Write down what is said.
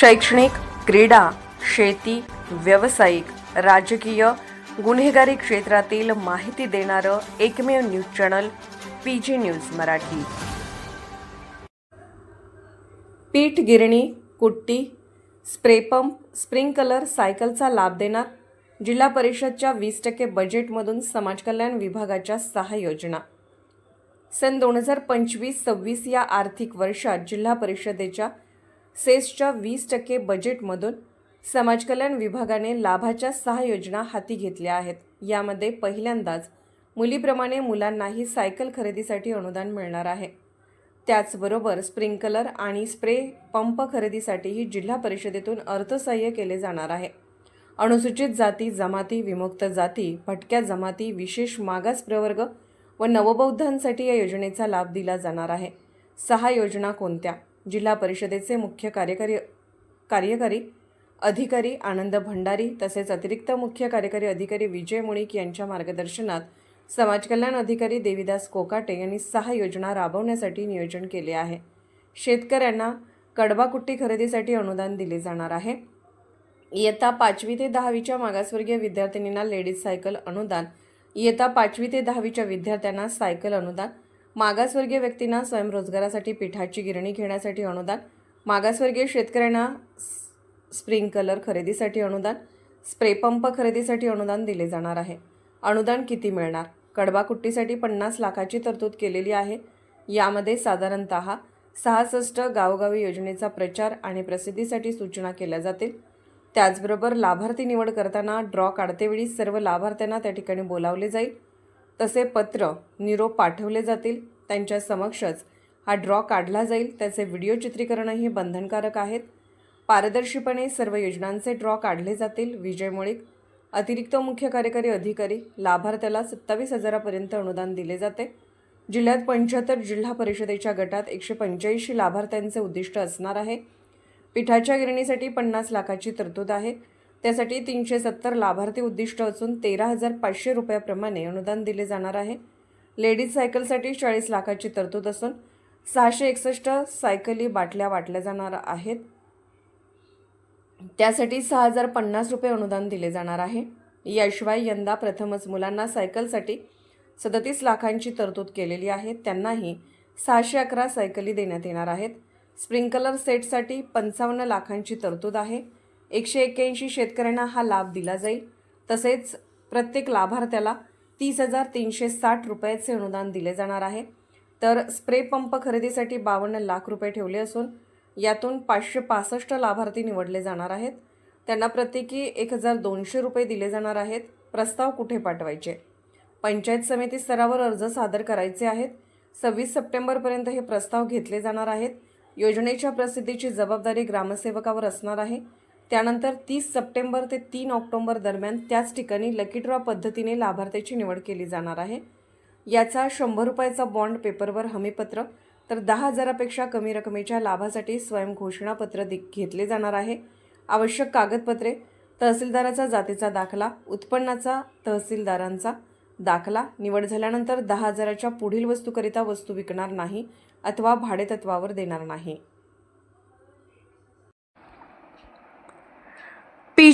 शैक्षणिक क्रीडा शेती व्यावसायिक राजकीय गुन्हेगारी क्षेत्रातील माहिती देणारं एकमेव news channel P G news Marathi. पीठ गिरणी कुट्टी स्प्रेपंप स्प्रिंकलर सायकलचा लाभ देणार जिल्हा परिषदच्या वीस टक्के बजेटमधून समाज कल्याण विभागाच्या सहा योजना. सन दोन हजार पंचवीस सव्वीस या आर्थिक वर्षात जिल्हा परिषदेच्या सेसच्या वीस टक्के बजेटमधून समाजकल्याण विभागाने लाभाच्या सहा योजना हाती घेतल्या आहेत. यामध्ये पहिल्यांदाच मुलीप्रमाणे मुलांनाही सायकल खरेदीसाठी अनुदान मिळणार आहे. त्याचबरोबर स्प्रिंकलर आणि स्प्रे पंप खरेदीसाठीही जिल्हा परिषदेतून अर्थसहाय्य केले जाणार आहे. अनुसूचित जाती जमाती विमुक्त जाती भटक्या जमाती विशेष मागास प्रवर्ग व नवबौद्धांसाठी या योजनेचा लाभ दिला जाणार आहे. सहा योजना कोणत्या? जिल्हा परिषदेचे मुख्य कार्यकारी कार्यकारी अधिकारी आनंद भंडारी तसेच अतिरिक्त मुख्य कार्यकारी अधिकारी विजय मुणिक यांच्या मार्गदर्शनात समाज कल्याण अधिकारी देविदास कोकाटे यांनी सहा योजना राबवण्यासाठी नियोजन केले आहे. शेतकऱ्यांना कडबाकुट्टी खरेदीसाठी अनुदान दिले जाणार आहे. इयत्ता पाचवी ते दहावीच्या मागासवर्गीय विद्यार्थिनींना लेडीज सायकल अनुदान इयत्ता पाचवी ते दहावीच्या विद्यार्थ्यांना सायकल अनुदान मागासवर्गीय व्यक्तींना स्वयंरोजगारासाठी पिठाची गिरणी घेण्यासाठी अनुदान मागासवर्गीय शेतकऱ्यांना स्प्रिंकलर खरेदीसाठी अनुदान स्प्रेपंप खरेदीसाठी अनुदान दिले जाणार आहे. अनुदान किती मिळणार? कडबाकुट्टीसाठी पन्नास लाखाची तरतूद केलेली आहे. यामध्ये साधारणत सहासष्ट गावोगावी योजनेचा प्रचार आणि प्रसिद्धीसाठी सूचना केल्या जातील. त्याचबरोबर लाभार्थी निवड करताना ड्रॉ काढतेवेळी सर्व लाभार्थ्यांना त्या ठिकाणी बोलावले जाईल. तसे पत्र निरोप पाठवले जातील त्यांच्या समक्षच हा ड्रॉ काढला जाईल त्याचे व्हिडिओ चित्रीकरणही बंधनकारक आहेत. पारदर्शीपणे सर्व योजनांचे ड्रॉ काढले जातील विजय मुळीक अतिरिक्त मुख्य कार्यकारी अधिकारी लाभार्थ्याला सत्तावीस हजारापर्यंत अनुदान दिले जाते. जिल्ह्यात पंच्याहत्तर जिल्हा परिषदेच्या गटात एकशे पंच्याऐंशी लाभार्थ्यांचे उद्दिष्ट असणार आहे. पिठाच्या गिरणीसाठी पन्नास लाखाची तरतूद आहे. त्यासाठी तीनशे सत्तर लाभार्थी उद्दिष्ट असून तेरा हजार पाचशे रुपयाप्रमाणे अनुदान दिले जाणार आहे. लेडीज सायकलसाठी चाळीस लाखाची तरतूद असून सहाशे एकसष्ट सायकली बाटल्या वाटल्या जाणार आहेत. त्यासाठी सहा हजार पन्नास रुपये अनुदान दिले जाणार आहे. याशिवाय यंदा प्रथमच मुलांना सायकलसाठी सदतीस लाखांची तरतूद केलेली आहे. त्यांनाही सहाशे अकरा सायकली देण्यात येणार आहेत. स्प्रिंकलर सेटसाठी पंचावन्न लाखांची तरतूद आहे. एकशे एक्क्याऐंशी शेतकऱ्यांना हा लाभ दिला जाईल. तसेच प्रत्येक लाभार्थ्याला तीस हजार तीनशे साठ रुपयाचे अनुदान दिले जाणार आहे. तर स्प्रे पंप खरेदीसाठी बावन्न लाख रुपये ठेवले असून यातून पाचशे पासष्ट लाभार्थी निवडले जाणार आहेत. त्यांना प्रत्येकी एक हजार दोनशे रुपये दिले जाणार आहेत. प्रस्ताव कुठे पाठवायचे? पंचायत समिती स्तरावर अर्ज सादर करायचे आहेत. सव्वीस सप्टेंबरपर्यंत हे प्रस्ताव घेतले जाणार आहेत. योजनेच्या प्रसिद्धीची जबाबदारी ग्रामसेवकावर असणार आहे. त्यानंतर तीस सप्टेंबर ते तीन ऑक्टोबर दरम्यान त्याच ठिकाणी लकी ड्रॉ पद्धतीने लाभार्थ्याची निवड केली जाणार आहे. याचा शंभर रुपयाचा बॉन्ड पेपरवर हमीपत्र तर दहा हजारापेक्षा कमी रकमेच्या लाभासाठी स्वयंघोषणापत्र दि घेतले जाणार आहे. आवश्यक कागदपत्रे तहसीलदाराचा जातीचा दाखला उत्पन्नाचा तहसीलदारांचा दाखला निवड झाल्यानंतर दहा हजाराच्या पुढील वस्तूकरिता वस्तू विकणार नाही अथवा भाडेतत्वावर देणार नाही.